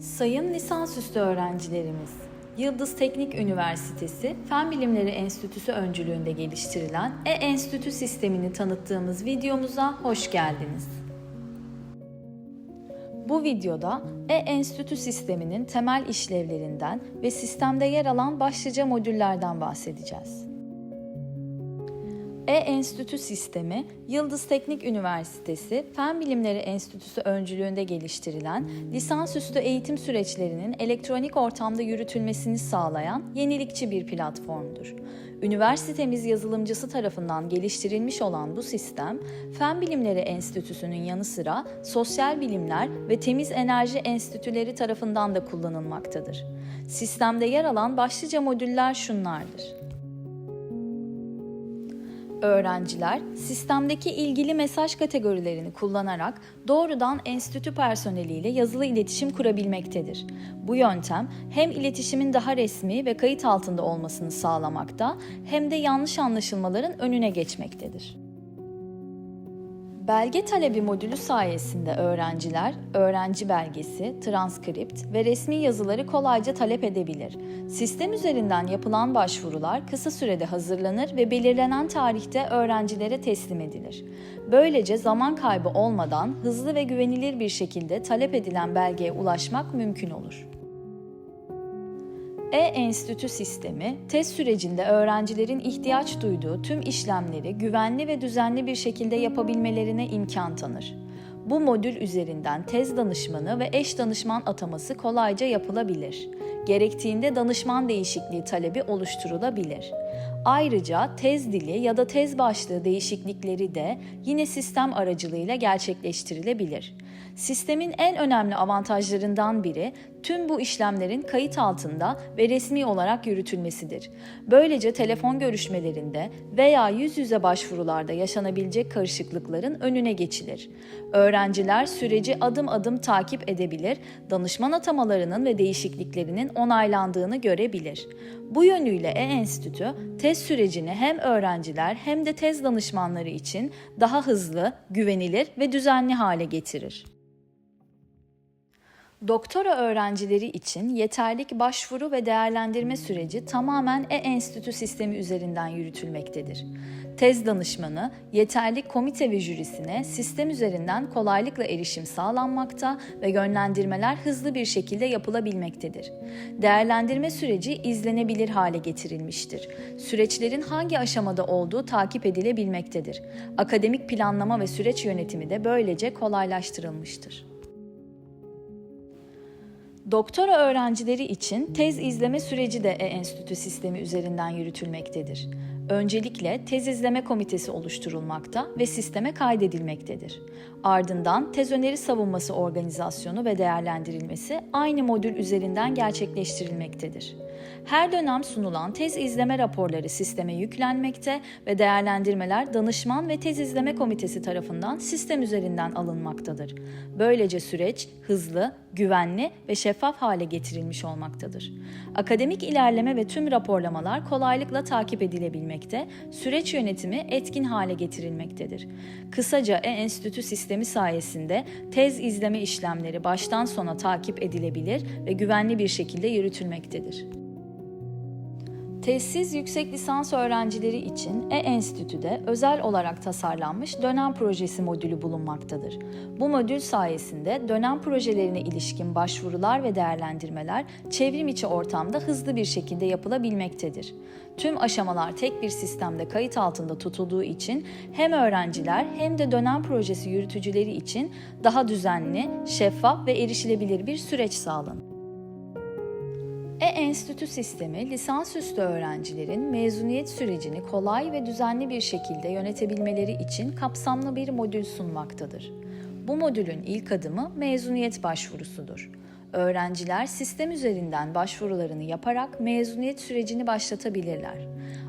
Sayın lisansüstü öğrencilerimiz, Yıldız Teknik Üniversitesi Fen Bilimleri Enstitüsü öncülüğünde geliştirilen E-Enstitü sistemini tanıttığımız videomuza hoş geldiniz. Bu videoda E-Enstitü sisteminin temel işlevlerinden ve sistemde yer alan başlıca modüllerden bahsedeceğiz. E-Enstitü sistemi, Yıldız Teknik Üniversitesi Fen Bilimleri Enstitüsü öncülüğünde geliştirilen lisansüstü eğitim süreçlerinin elektronik ortamda yürütülmesini sağlayan yenilikçi bir platformdur. Üniversitemiz yazılımcısı tarafından geliştirilmiş olan bu sistem, Fen Bilimleri Enstitüsü'nün yanı sıra Sosyal Bilimler ve Temiz Enerji Enstitüleri tarafından da kullanılmaktadır. Sistemde yer alan başlıca modüller şunlardır. Öğrenciler sistemdeki ilgili mesaj kategorilerini kullanarak doğrudan enstitü personeliyle yazılı iletişim kurabilmektedir. Bu yöntem hem iletişimin daha resmi ve kayıt altında olmasını sağlamakta hem de yanlış anlaşılmaların önüne geçmektedir. Belge talebi modülü sayesinde öğrenciler öğrenci belgesi, transkript ve resmi yazıları kolayca talep edebilir. Sistem üzerinden yapılan başvurular kısa sürede hazırlanır ve belirlenen tarihte öğrencilere teslim edilir. Böylece zaman kaybı olmadan hızlı ve güvenilir bir şekilde talep edilen belgeye ulaşmak mümkün olur. E-Enstitü sistemi, test sürecinde öğrencilerin ihtiyaç duyduğu tüm işlemleri güvenli ve düzenli bir şekilde yapabilmelerine imkan tanır. Bu modül üzerinden tez danışmanı ve eş danışman ataması kolayca yapılabilir. Gerektiğinde danışman değişikliği talebi oluşturulabilir. Ayrıca tez dili ya da tez başlığı değişiklikleri de yine sistem aracılığıyla gerçekleştirilebilir. Sistemin en önemli avantajlarından biri tüm bu işlemlerin kayıt altında ve resmi olarak yürütülmesidir. Böylece telefon görüşmelerinde veya yüz yüze başvurularda yaşanabilecek karışıklıkların önüne geçilir. Öğrenciler süreci adım adım takip edebilir, danışman atamalarının ve değişikliklerinin onaylandığını görebilir. Bu yönüyle E-Enstitü tez sürecini hem öğrenciler hem de tez danışmanları için daha hızlı, güvenilir ve düzenli hale getirir. Doktora öğrencileri için yeterlik başvuru ve değerlendirme süreci tamamen E-Enstitü sistemi üzerinden yürütülmektedir. Tez danışmanı, yeterlik komite ve jürisine sistem üzerinden kolaylıkla erişim sağlanmakta ve yönlendirmeler hızlı bir şekilde yapılabilmektedir. Değerlendirme süreci izlenebilir hale getirilmiştir. Süreçlerin hangi aşamada olduğu takip edilebilmektedir. Akademik planlama ve süreç yönetimi de böylece kolaylaştırılmıştır. Doktora öğrencileri için tez izleme süreci de E-Enstitü sistemi üzerinden yürütülmektedir. Öncelikle tez izleme komitesi oluşturulmakta ve sisteme kaydedilmektedir. Ardından tez öneri savunması organizasyonu ve değerlendirilmesi aynı modül üzerinden gerçekleştirilmektedir. Her dönem sunulan tez izleme raporları sisteme yüklenmekte ve değerlendirmeler danışman ve tez izleme komitesi tarafından sistem üzerinden alınmaktadır. Böylece süreç hızlı, güvenli ve şeffaf hale getirilmiş olmaktadır. Akademik ilerleme ve tüm raporlamalar kolaylıkla takip edilebilmekte, süreç yönetimi etkin hale getirilmektedir. Kısaca E-Enstitü sistemi sayesinde tez izleme işlemleri baştan sona takip edilebilir ve güvenli bir şekilde yürütülmektedir. Tezsiz yüksek lisans öğrencileri için E-Enstitü'de özel olarak tasarlanmış dönem projesi modülü bulunmaktadır. Bu modül sayesinde dönem projelerine ilişkin başvurular ve değerlendirmeler çevrim içi ortamda hızlı bir şekilde yapılabilmektedir. Tüm aşamalar tek bir sistemde kayıt altında tutulduğu için hem öğrenciler hem de dönem projesi yürütücüleri için daha düzenli, şeffaf ve erişilebilir bir süreç sağlanır. E-Enstitü sistemi lisansüstü öğrencilerin mezuniyet sürecini kolay ve düzenli bir şekilde yönetebilmeleri için kapsamlı bir modül sunmaktadır. Bu modülün ilk adımı mezuniyet başvurusudur. Öğrenciler sistem üzerinden başvurularını yaparak mezuniyet sürecini başlatabilirler.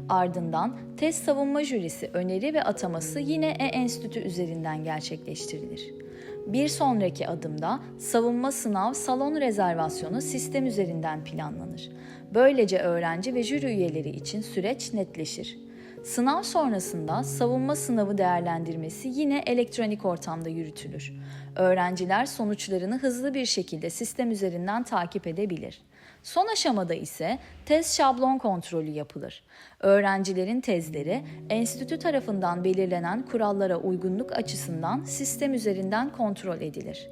Ardından test savunma jürisi öneri ve ataması yine E-Enstitü üzerinden gerçekleştirilir. Bir sonraki adımda savunma sınav salon rezervasyonu sistem üzerinden planlanır. Böylece öğrenci ve jüri üyeleri için süreç netleşir. Sınav sonrasında savunma sınavı değerlendirmesi yine elektronik ortamda yürütülür. Öğrenciler sonuçlarını hızlı bir şekilde sistem üzerinden takip edebilir. Son aşamada ise tez şablon kontrolü yapılır. Öğrencilerin tezleri enstitü tarafından belirlenen kurallara uygunluk açısından sistem üzerinden kontrol edilir.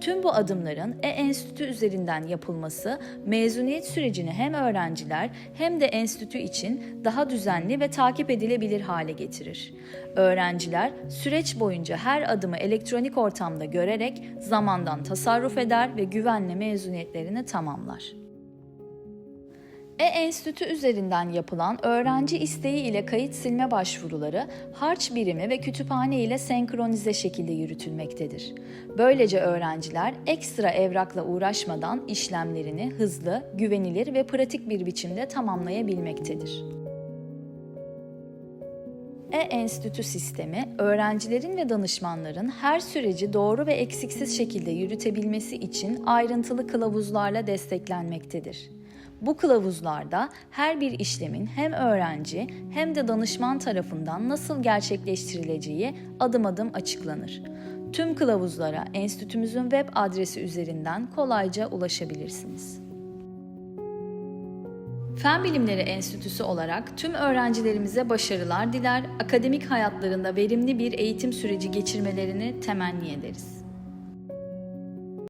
Tüm bu adımların e-enstitü üzerinden yapılması mezuniyet sürecini hem öğrenciler hem de enstitü için daha düzenli ve takip edilebilir hale getirir. Öğrenciler süreç boyunca her adımı elektronik ortamda görerek zamandan tasarruf eder ve güvenle mezuniyetlerini tamamlar. E-Enstitü üzerinden yapılan öğrenci isteği ile kayıt silme başvuruları harç birimi ve kütüphane ile senkronize şekilde yürütülmektedir. Böylece öğrenciler ekstra evrakla uğraşmadan işlemlerini hızlı, güvenilir ve pratik bir biçimde tamamlayabilmektedir. E-Enstitü sistemi, öğrencilerin ve danışmanların her süreci doğru ve eksiksiz şekilde yürütebilmesi için ayrıntılı kılavuzlarla desteklenmektedir. Bu kılavuzlarda her bir işlemin hem öğrenci hem de danışman tarafından nasıl gerçekleştirileceği adım adım açıklanır. Tüm kılavuzlara enstitümüzün web adresi üzerinden kolayca ulaşabilirsiniz. Fen Bilimleri Enstitüsü olarak tüm öğrencilerimize başarılar diler, akademik hayatlarında verimli bir eğitim süreci geçirmelerini temenni ederiz.